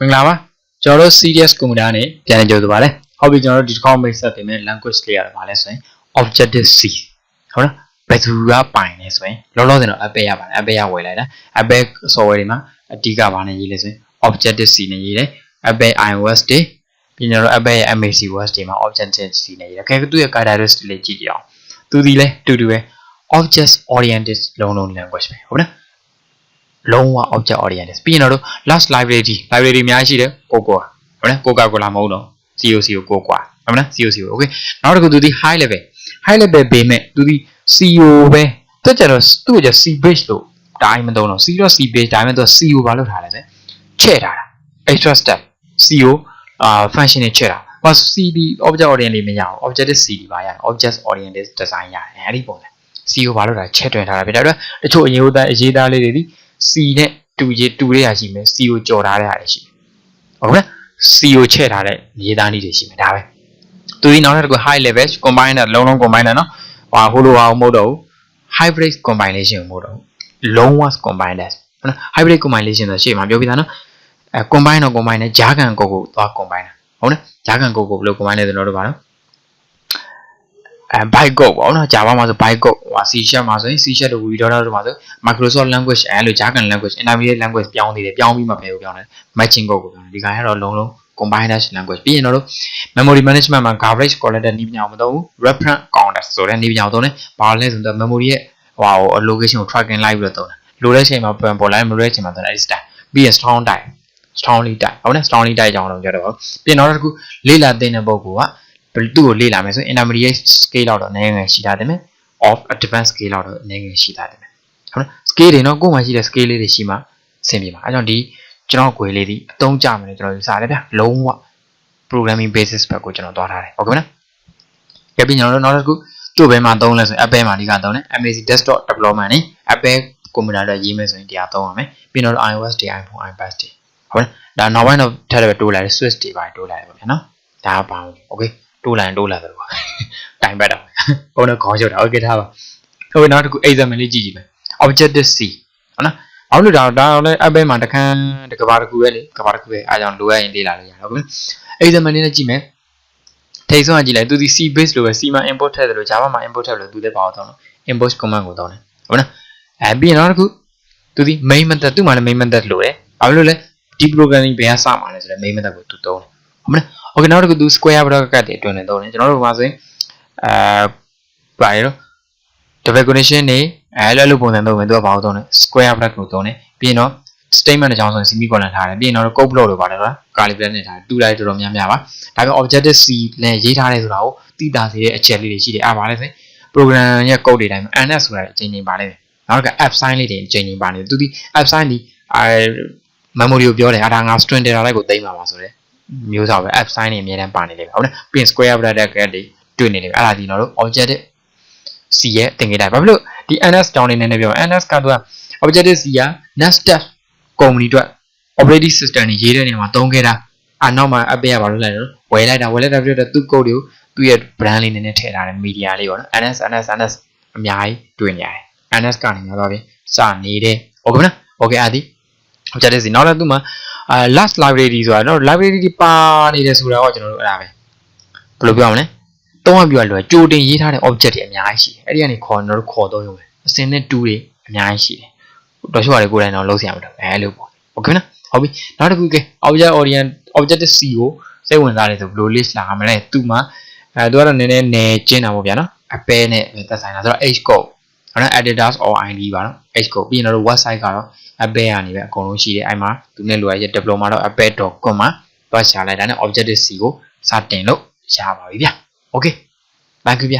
မင်္ဂလာပါကျွန်တော်တို့ serious computer နဲ့ပြန်လည်ကြိုဆိုပါရစေဟုတ်ပြီကျွန်တော်တို့ဒီတစ်ခေါက်မိတ်ဆက်တင်မဲ့ language လေးရတယ်ဗာလဲဆိုရင် objective c ဟုတ်နော်ဘယ်သူကပိုင်လဲဆိုရင်လောလောဆယ်တော့ Apple ရပါတယ် Apple ရဝယ်လိုက်တာ Apple software တွေမှာအဓိကဘာနဲ့ရေးလဲဆိုရင် objective c နဲ့ရေးတယ် Apple iOS တွေပြီးတော့ Apple ရဲ့ MAC OS တွေမှာ objective c နဲ့ရေးတယ်ခဲသူ့ရဲ့ characteristic လေးကြည့်ကြည့်အောင်သူဒီလဲတူတူပဲ object oriented လုံးလုံး language ပဲဟုတ်နော် လုံးဝ object oriented ပြီးရင်တော့ last library library အများကြီးရှိတယ်ကိုကွာဟုတ်လားကိုကာကိုလာမဟုတ်တော့ COC ကိုကိုကွာဟုတ်မလား COC ကို okay နောက်တစ်ခုသူဒီ high level high level ပေးမဲ့သူဒီ CO ပဲတက်ကြတော့သူ့က C base လို့တိုင်းမသုံးတော့ C တော့ C base ဒါပေမဲ့သူ CO ဘာလုပ်ထားလဲဆိုချဲ့ထားတာ extra step CO အာ function နဲ့ချဲ့တာဟော CD object oriented မရအောင် objective CD ပါရတယ် object oriented design ရတယ်အဲ့ဒီပုံစံ CO ဘာလို့တာချက်တွင်ထားတာဖြစ်တယ်အဲ့တော့တချို့အရေးသားအရေးသားလေးတွေဒီ C နဲ့တူကြီးတူလေးရရှိမယ် C ကိုကြော်ထားတဲ့ဟာရှိတယ်ဟုတ်ကဲ့ C ကိုချက်ထားတဲ့ရေးသားနည်းတွေရှိမယ်ဒါပဲသူဒီနောက်တစ်ခု high level combine နဲ့လုံးလုံး combine နဲ့နော်ဟာဟိုလိုဟာမဟုတ်တော့ဘူး hybrid combination မဟုတ်တော့ဘူးလုံးဝ combine တဲ့ဟုတ်နော် hybrid combination ဆိုရှေ့မှာပြောပြတာနော်အဲ combine တော့ combine နဲ့ဂျာကန်ကိုကိုသွား combine တာဟုတ်နော်ဂျာကန်ကိုကိုဘယ်လို combine လဲဆိုတော့တို့ပါနော် အဲ byte code ပေါ့နော် Java မှာဆို byte code ဟို C# မှာဆိုရင် C# တို့ VDOTA တို့မှာဆို Microsoft language အဲလို Jargon language intermediate language ပြောင်းသေးတယ်ပြောင်းပြီးမှပဲပြောင်းတယ် matching code ကိုပြောင်းတယ်ဒီကောင်ကတော့လုံးလုံး combined language ပြီးရင်တော့ memory management မှာ garbage collector နည်းပညာကိုမသုံးဘူး reference counter ဆိုတဲ့နည်းပညာကိုသုံးတယ်ဘာလဲဆိုတော့ memory ရဲ့ဟို allocation ကို tracking လိုက်ပြီးတော့သုံးတယ်လိုတဲ့အချိန်မှာပြန်ပေါ်လိုက်မလိုတဲ့အချိန်မှာသုံးတယ်အဲဒီ style ပြီးရင် strong type strongly type ဟုတ်နော် strongly type ကြောင်းတော့ပြောတော့ပြီးရင်နောက်တစ်ခုလေ့လာသင်တဲ့ပုဂ္ဂိုလ်က သူ့ကိုလေ့လာမယ်ဆို intermediate scale လောက်တော့နည်းငယ်ရှိတာတယ်မယ် of advanced scale လောက်တော့နည်းငယ်ရှိတာတယ်မယ်ဟုတ်နော် scale တွေနော်ကိုယ်မှရှိတဲ့ scale လေးတွေရှိမှဆင်ပြေပါအဲကြောင့်ဒီကျွန်တော် grade လေးဒီအသုံးကြမယ်လို့ကျွန်တော်ယူဆတယ်ဗျလုံးဝ programming basis ဘက်ကိုကျွန်တော်သွားထားတယ်ဟုတ်ကဲ့နော်ကြပြီးကျွန်တော်တို့နောက်တစ်ခုသူ့ဘယ်မှာသုံးလဲဆိုရင် Apple မှာအဓိကသုံးတယ် MAC desktop development နဲ့ Apple computer တွေရေးမယ်ဆိုရင်တရားသုံးရမယ်ပြီးတော့ iOS တွေ iPhone iPad တွေဟုတ်လားဒါနောက်ပိုင်းတော့ထပ်တယ်တိုးလာတယ် Swift တွေပါတိုးလာတယ်ပေါ့ဗျာနော်ဒါကပါအောင် okay တိုးလာရင်တိုးလာတယ်ပေါ့တိုင်ပတ်တော့ဘုံတော့ခေါင်းချုပ်တာ okay ထားပါဟုတ်နောက်တစ်ခု example လေးကြည့်ကြည့်မယ် objective C ဟုတ်နော်ဘာလို့ဒါဒါတော့လဲ Apple မှာတခန်းတကဘာတစ်ခုပဲလေကဘာတစ်ခုပဲအားကြောင့်လိုရရင်လေ့လာလို့ရတယ်ဟုတ်ပြီ example လေးနဲ့ကြည့်မယ်ထိတ်ဆုံးကကြည့်လိုက်သူဒီ C base လို့ပဲ C မှာ import ထည့်တယ်လို့ Java မှာ import ထည့်လို့သူလည်းပါတော့ import command ကိုတောင်းတယ်ဟုတ်နော်အဲပြီးရင်နောက်တစ်ခုသူဒီ main method သူ့မှာလည်း main method လို့တယ်ဘာလို့လဲဒီ programming ဘယ်ကစမှာလဲဆိုတော့ main method ကိုသူတောင်းတယ်ဟုတ်မလား okay နောက်တစ်ခုသူ square bracket တွေအတွင်းနဲ့တောင်းတယ်ကျွန်တော်တို့မှာဆိုရင်အဲဘာလဲတော့ double condition နေအဲလိုလိုပုံစံသုံးမယ်သူကဘာလို့သုံးလဲ square bracket ကိုသုံးတယ်ပြီးရင်တော့ statement အကြောင်းဆိုရင် semicolon ထားတယ်ပြီးရင်တော့ code block လို့ပါတယ်နော် curly bracket နဲ့ထားတယ်တူလိုက်တော်တော်များများပါဒါပေမဲ့ objective C နဲ့ရေးထားတယ်ဆိုတာကိုသိတာစေတဲ့အချက်လေးတွေရှိတယ်အဲပါလဲဆိုရင် program ရဲ့ code တွေတိုင်းမှာ ns ဆိုတာအချိန်ချင်းပါလိမ့်မယ်နောက်က app sign လေးတွေအချိန်ချင်းပါနေတယ်သူဒီ app sign ဒီအဲ memory ကိုပြောတယ်အဲဒါငါ string data လိုက်ကိုသိမ်းပါပါဆိုတဲ့ မျိုးစားပဲ app sign တွေအများတန်းပါနေတယ်ဟုတ်လားပြီးရင် square bracket တွေတွေ့နေတယ်အဲ့ဒါဒီတော့ objective C ရဲ့သင်္ကေတဘာဖြစ်လို့ဒီ NS တောင်းနေနေပြော NS ကသူက Objective C က Nasdaq company အတွက် operating system တွေရေးတဲ့နေရာမှာသုံးခဲ့တာအနောက်မှာ Apple ကဘာလုပ်လဲတော့ဝယ်လိုက်တာဝယ်လိုက်တာပြတော့သူ့ code တွေကိုသူ့ရဲ့ brand လေးနည်းနည်းထည့်ထားတယ် media လေးပေါ့နော် NS NS NS အများကြီးတွေ့နေရတယ် NS ကနေများတော့ပြင်စနေတယ်ဟုတ်ကဲ့မလား okay အဒီ Objective C နောက်လည်းသူ့မှာ အာ last library ဆိုတာတော့ library တွေပါနေတယ်ဆိုတာတော့ကျွန်တော်တို့အဲ့ဒါပဲဘယ်လိုပြောရမလဲသုံးရပြရလွယ်ကြိုတင်ရေးထားတဲ့ object တွေအများကြီးရှိတယ်အဲ့ဒီကနေခေါ်တော့ခေါ်တော့ရုံပဲအစင်းနဲ့တူးတွေအများကြီးရှိတယ်တော်ရှိရတယ်ကိုယ်တိုင်တော့လုံးစရာမလိုအဲလိုပေါ့ဟုတ်ကဲ့နော်ဟုတ်ပြီနောက်တစ်ခုက object orient objective c ကိုစိတ်ဝင်စားတယ်ဆိုဘယ်လို list လာမလဲသူ့မှာအဲသူကတော့နည်းနည်းနယ်ကျင်းတာပေါ့ဗျာနော်အပဲနဲ့သက်ဆိုင်တာဆိုတော့ h code ဟုတ်နော် editors or id ပါနော် h code ပြီးရင်တော့ website ကတော့ apple ကနေပဲအကုန်လုံးရှိတယ်အဲ့မှာသူနဲ့လိုရရဲ့ diploma တော့ apple.com မှာတွားရှာလိုက်တာနဲ့ objective c ကိုစတင်လို့ရပါပြီဗျာ okay ဘာကြည့်ဗျ